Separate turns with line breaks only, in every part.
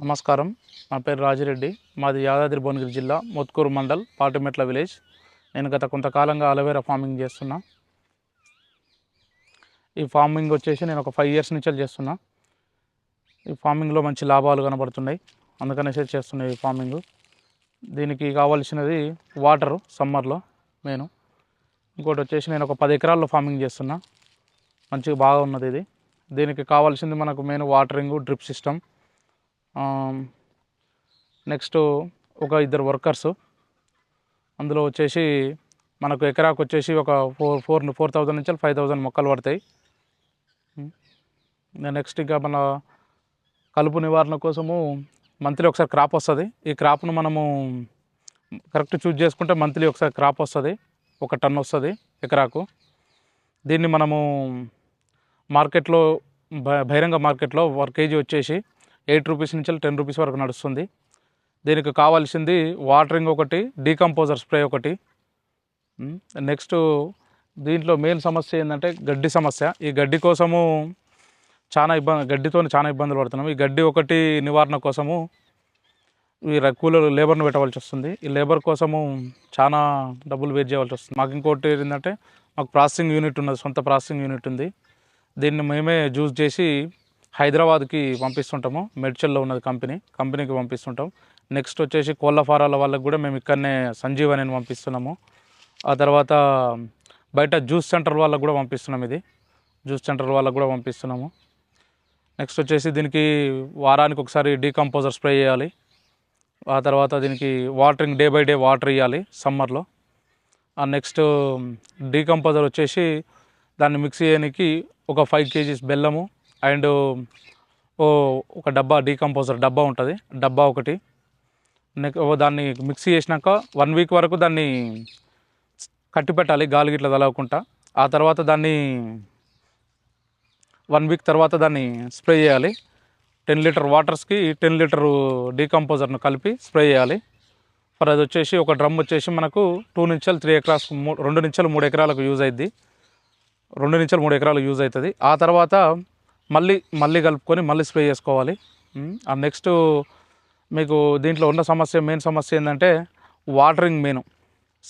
నమస్కారం. నా పేరు రాజిరెడ్డి. మాది యాదాద్రి భువనగిరి జిల్లా మొత్కూరు మండల్ పాటిమెట్ల విలేజ్. నేను గత కొంతకాలంగా అలోవెరా ఫార్మింగ్ చేస్తున్నా. ఈ ఫార్మింగ్ వచ్చేసి నేను ఒక ఫైవ్ ఇయర్స్ నుంచి చేస్తున్నా. ఈ ఫార్మింగ్లో మంచి లాభాలు కనబడుతున్నాయి. అందుకనేసే చేస్తున్నాయి ఈ ఫార్మింగ్. దీనికి కావాల్సినది వాటరు సమ్మర్లో నేను ఇంకోటి వచ్చేసి నేను ఒక పది ఎకరాల్లో ఫార్మింగ్ చేస్తున్నా. మంచిగా బాగా ఉన్నది ఇది. దీనికి కావాల్సింది మనకు main watering drip system next ఒక ఇద్దరు వర్కర్స్ అందులో వచ్చేసి మనకు ఎకరాకు వచ్చేసి ఒక ఫోర్ ఫోర్ ఫోర్ థౌజండ్ నుంచి ఫైవ్ థౌజండ్ మొక్కలు పడతాయి. నెక్స్ట్ ఇంకా మన కలుపు నివారణ కోసము మంత్లీ ఒకసారి క్రాప్ వస్తుంది. ఈ క్రాప్ను మనము కరెక్ట్ చూజ్ చేసుకుంటే మంత్లీ ఒకసారి క్రాప్ వస్తుంది. ఒక టన్ వస్తుంది ఎకరాకు. దీన్ని మనము మార్కెట్లో బహిరంగ మార్కెట్లో వర్ కేజీ వచ్చేసి ఎయిట్ రూపీస్ నుంచి టెన్ రూపీస్ వరకు నడుస్తుంది. దీనికి కావాల్సింది వాటరింగ్ ఒకటి డీకంపోజర్ స్ప్రే ఒకటి. నెక్స్ట్ దీంట్లో మెయిన్ సమస్య ఏంటంటే గడ్డి సమస్య. ఈ గడ్డి కోసము చాలా ఇబ్బంది గడ్డితో చాలా ఇబ్బందులు పడుతున్నాం ఈ గడ్డి ఒకటి నివారణ కోసము ఈ ర- కూలీలు లేబర్ను పెట్టవలసి వస్తుంది. ఈ లేబర్ కోసము చాలా డబ్బులు వేస్ట్ చేయవలసి వస్తుంది. మాకు ఇంకోటి ఏంటంటే మాకు ప్రాసెసింగ్ యూనిట్ ఉన్నది సొంత ప్రాసెసింగ్ యూనిట్ ఉంది. దీన్ని మేమే జ్యూస్ చేసి హైదరాబాద్కి పంపిస్తుంటాము. మెడ్చల్లో ఉన్నది కంపెనీ. కంపెనీకి పంపిస్తుంటాం. నెక్స్ట్ వచ్చేసి కోళ్ళ ఫారాల వాళ్ళకి కూడా మేము ఇక్కడనే సంజీవని పంపిస్తున్నాము. ఆ తర్వాత బయట జ్యూస్ సెంటర్ వాళ్ళకు కూడా పంపిస్తున్నాం ఇది. జ్యూస్ సెంటర్ వాళ్ళకు కూడా పంపిస్తున్నాము. నెక్స్ట్ వచ్చేసి దీనికి వారానికి ఒకసారి డీకంపోజర్ స్ప్రే చేయాలి. ఆ తర్వాత దీనికి watering day by day water ఇవ్వాలి సమ్మర్లో. ఆ నెక్స్ట్ డీకంపోజర్ వచ్చేసి దాన్ని మిక్స్ చేయడానికి ఒక ఫైవ్ కేజీస్ బెల్లము అండ్ ఓ ఒక డబ్బా డీకంపోజర్ డబ్బా ఉంటుంది. డబ్బా ఒకటి. ఓ దాన్ని మిక్సీ చేసినాక వన్ వీక్ వరకు దాన్ని కట్టి పెట్టాలి గాలి గిట్ల తలవకుండా. ఆ తర్వాత దాన్ని వన్ వీక్ తర్వాత దాన్ని స్ప్రే చేయాలి. టెన్ లీటర్ వాటర్స్కి టెన్ లీటర్ డీకంపోజర్ను కలిపి స్ప్రే చేయాలి. మరి అది వచ్చేసి ఒక డ్రమ్ వచ్చేసి మనకు టూ నుంచెల్ త్రీ ఎకరాస్ రెండు నుంచెలు మూడు ఎకరాలకు యూజ్ అయింది రెండు నుంచెలు మూడు ఎకరాలకు యూజ్ అవుతుంది ఆ తర్వాత మళ్ళీ మళ్ళీ కలుపుకొని మళ్ళీ స్ప్రే చేసుకోవాలి. ఆ నెక్స్ట్ మీకు దీంట్లో ఉన్న సమస్య మెయిన్ సమస్య ఏంటంటే వాటరింగ్ మెయిన్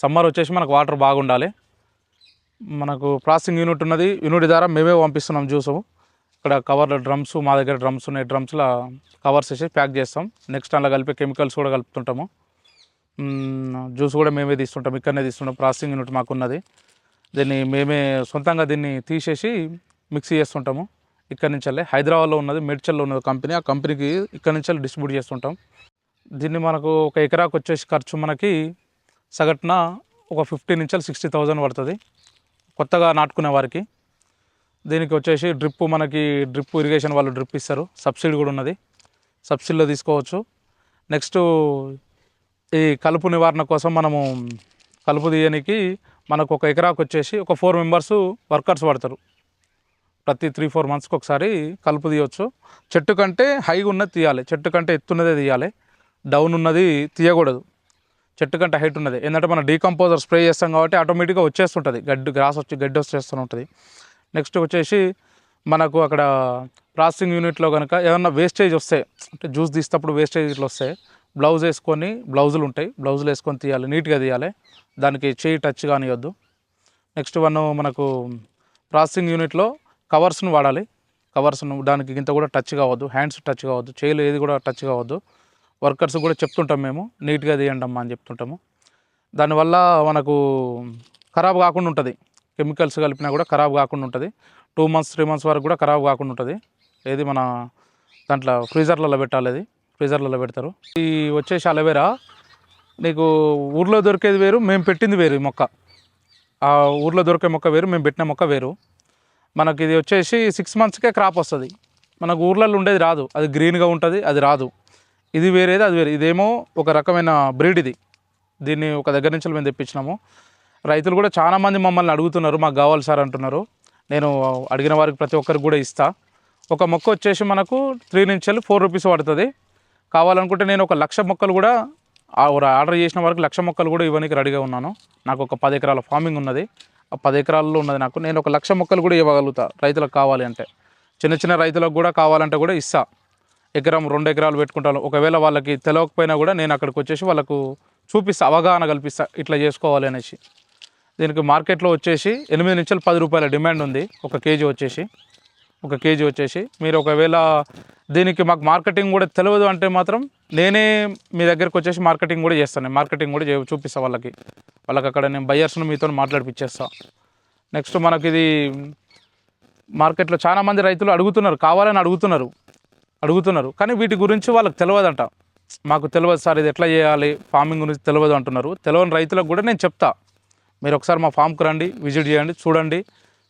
సమ్మర్ వచ్చేసి మనకు వాటర్ బాగుండాలి. మనకు ప్రాసెసింగ్ యూనిట్ ఉన్నది యూనిట్ ద్వారా మేమే పంపిస్తున్నాం జ్యూసు ఇక్కడ కవర్ డ్రమ్స్ మా దగ్గర డ్రమ్స్ ఉన్నాయి. డ్రమ్స్లో కవర్స్ వేసి ప్యాక్ చేస్తాం. నెక్స్ట్ అందులో కలిపే కెమికల్స్ కూడా కలుపుతుంటాము. జ్యూస్ కూడా మేమే తీస్తుంటాం ఇక్కడనే తీస్తుంటాం. Processing unit మాకున్నది. దీన్ని మేమే సొంతంగా దీన్ని తీసేసి మిక్సీ చేస్తుంటాము. ఇక్కడ నుంచి హైదరాబాద్లో ఉన్నది మేడ్చల్లో ఉన్నది కంపెనీ. ఆ కంపెనీకి ఇక్కడ నుంచి డిస్ట్రిబ్యూట్ చేస్తుంటాం. దీన్ని మనకు ఒక ఎకరాకు వచ్చేసి ఖర్చు మనకి సగటున ఒక ఫిఫ్టీ నుంచి సిక్స్టీ థౌజండ్ పడుతుంది. కొత్తగా నాటుకునే వారికి. దీనికి వచ్చేసి డ్రిప్ మనకి డ్రిప్ ఇరిగేషన్ వాళ్ళు డ్రిప్ ఇస్తారు. సబ్సిడీ కూడా ఉన్నది. సబ్సిడీలో తీసుకోవచ్చు. నెక్స్ట్ ఈ కలుపు నివారణ కోసం మనము కలుపు తీయనికి మనకు ఒక ఎకరాకు వచ్చేసి ఒక ఫోర్ మెంబర్స్ వర్కర్స్ పడతారు. ప్రతి త్రీ ఫోర్ మంత్స్కి ఒకసారి కలుపు తీయవచ్చు చెట్టు కంటే హైగా ఉన్నది తీయాలి. చెట్టు కంటే ఎత్తున్నదే తీయాలి. డౌన్ ఉన్నది తీయకూడదు. చెట్టు కంటే హైట్ ఉన్నది. ఏంటంటే మనం డీకంపోజర్ స్ప్రే చేస్తాం కాబట్టి ఆటోమేటిక్గా వచ్చేస్తుంటుంది. గడ్డి గ్రాస్ వచ్చి గడ్డి వచ్చేస్తూ ఉంటుంది. నెక్స్ట్ వచ్చేసి మనకు అక్కడ ప్రాసెసింగ్ యూనిట్లో కనుక ఏమన్నా వేస్టేజ్ వస్తే అంటే జ్యూస్ తీసేటప్పుడు వేస్టేజ్ ఇట్లా వస్తాయి బ్లౌజ్ వేసుకొని బ్లౌజులు ఉంటాయి. బ్లౌజులు వేసుకొని తీయాలి. నీట్గా తీయాలి. దానికి చేయి టచ్ కానివ్వద్దు నెక్స్ట్ వన్ మనకు ప్రాసెసింగ్ యూనిట్లో కవర్స్ను వాడాలి. కవర్స్ను దానికి ఇంత కూడా టచ్ కావద్దు. హ్యాండ్స్ టచ్ కావద్దు. చేతులు ఏది కూడా టచ్ కావద్దు. వర్కర్స్ కూడా చెప్తుంటాం మేము. నీట్గా తీయండి అమ్మా అని చెప్తుంటాము. దానివల్ల మనకు ఖరాబ్ కాకుండా ఉంటుంది. కెమికల్స్ కలిపినా కూడా ఖరాబ్ కాకుండా ఉంటుంది. టూ మంత్స్ త్రీ మంత్స్ వరకు కూడా ఖరాబ్ కాకుండా ఉంటుంది. ఏది మన దాంట్లో ఫ్రీజర్లలో పెట్టాలి అది. ఫ్రీజర్లలో పెడతారు. ఈ వచ్చేసి అలవేరా నీకు ఊర్లో దొరికేది వేరు మేము పెట్టింది వేరు ఈ మొక్క. ఆ ఊర్లో దొరికే మొక్క వేరు మేము పెట్టిన మొక్క వేరు. మనకి ఇది వచ్చేసి సిక్స్ మంత్స్కే క్రాప్ వస్తుంది. మనకు ఊర్లలో ఉండేది రాదు. అది గ్రీన్గా ఉంటుంది అది రాదు. ఇది వేరేది అది వేరే. ఇదేమో ఒక రకమైన బ్రీడ్ ఇది. దీన్ని ఒక దగ్గర నుంచి మేము తెప్పించినాము. రైతులు కూడా చాలా మంది మమ్మల్ని అడుగుతున్నారు మాకు కావాలి సార్ అంటున్నారు. నేను అడిగిన వారికి ప్రతి ఒక్కరికి కూడా ఇస్తా. ఒక మొక్క వచ్చేసి మనకు త్రీ నుంచి ఫోర్ రూపీస్ పడుతుంది. కావాలనుకుంటే నేను ఒక లక్ష మొక్కలు కూడా ఆర్డర్ చేసిన వరకు లక్ష మొక్కలు కూడా ఇవ్వడానికి రెడీగా ఉన్నాను. నాకు ఒక పది ఎకరాల ఫార్మింగ్ ఉన్నది. పది ఎకరాల్లో ఉన్నది నాకు. నేను ఒక లక్ష మొక్కలు కూడా ఇవ్వగలుగుతా రైతులకు కావాలి అంటే. చిన్న చిన్న రైతులకు కూడా కావాలంటే కూడా ఇస్తా. ఎకరం రెండు ఎకరాలు పెట్టుకుంటాను. ఒకవేళ వాళ్ళకి తెలియకపోయినా కూడా నేను అక్కడికి వచ్చేసి వాళ్ళకు చూపిస్తా అవగాహన కల్పిస్తా ఇట్లా చేసుకోవాలి అనేసి. దీనికి మార్కెట్లో వచ్చేసి ఎనిమిది నుంచి పది రూపాయల డిమాండ్ ఉంది. ఒక కేజీ వచ్చేసి. ఒక కేజీ వచ్చేసి. మీరు ఒకవేళ దీనికి మాకు మార్కెటింగ్ కూడా తెలియదు అంటే మాత్రం నేనే మీ దగ్గరకు వచ్చేసి మార్కెటింగ్ కూడా చేస్తాను. మార్కెటింగ్ కూడా చూపిస్తాను చూపిస్తా వాళ్ళకి. వాళ్ళకి అక్కడ నేను బయ్యర్స్ను మీతో మాట్లాడిపిచ్చేస్తా. నెక్స్ట్ మనకి ఇది మార్కెట్లో చాలా మంది రైతులు అడుగుతున్నారు. కావాలని అడుగుతున్నారు. అడుగుతున్నారు. కానీ వీటి గురించి వాళ్ళకి తెలియదంట. మాకు తెలియదు సార్ ఇది ఎట్లా చేయాలి? ఫార్మింగ్ గురించి తెలియదు అంటున్నారు. తెలియని రైతులకు కూడా నేను చెప్తా. మీరు ఒకసారి మా ఫామ్కి రండి విజిట్ చేయండి చూడండి.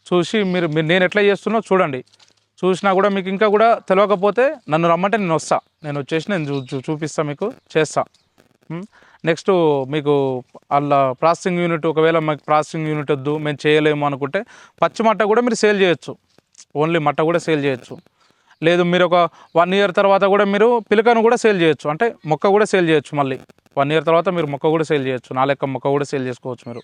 చూసి మీరు మీరు నేను ఎట్లా చేస్తున్నో చూడండి. చూసినా కూడా మీకు ఇంకా కూడా తెలియకపోతే నన్ను రమ్మంటే నేను వస్తా. నేను వచ్చేసి నేను చూ చూపిస్తా మీకు చేస్తా. నెక్స్ట్ మీకు అలా ప్రాసెసింగ్ యూనిట్ ఒకవేళ మాకు ప్రాసెసింగ్ యూనిట్ వద్దు మేము చేయలేము అనుకుంటే పచ్చి మట్ట కూడా మీరు సేల్ చేయొచ్చు. ఓన్లీ మట్ట కూడా సేల్ చేయొచ్చు. లేదు మీరు ఒక వన్ ఇయర్ తర్వాత కూడా మీరు పిలకను కూడా సేల్ చేయొచ్చు. అంటే మొక్క కూడా సేల్ చేయొచ్చు మళ్ళీ. వన్ ఇయర్ తర్వాత మీరు మొక్క కూడా సేల్ చేయొచ్చు. నా లెక్క మొక్క కూడా సేల్ చేసుకోవచ్చు మీరు.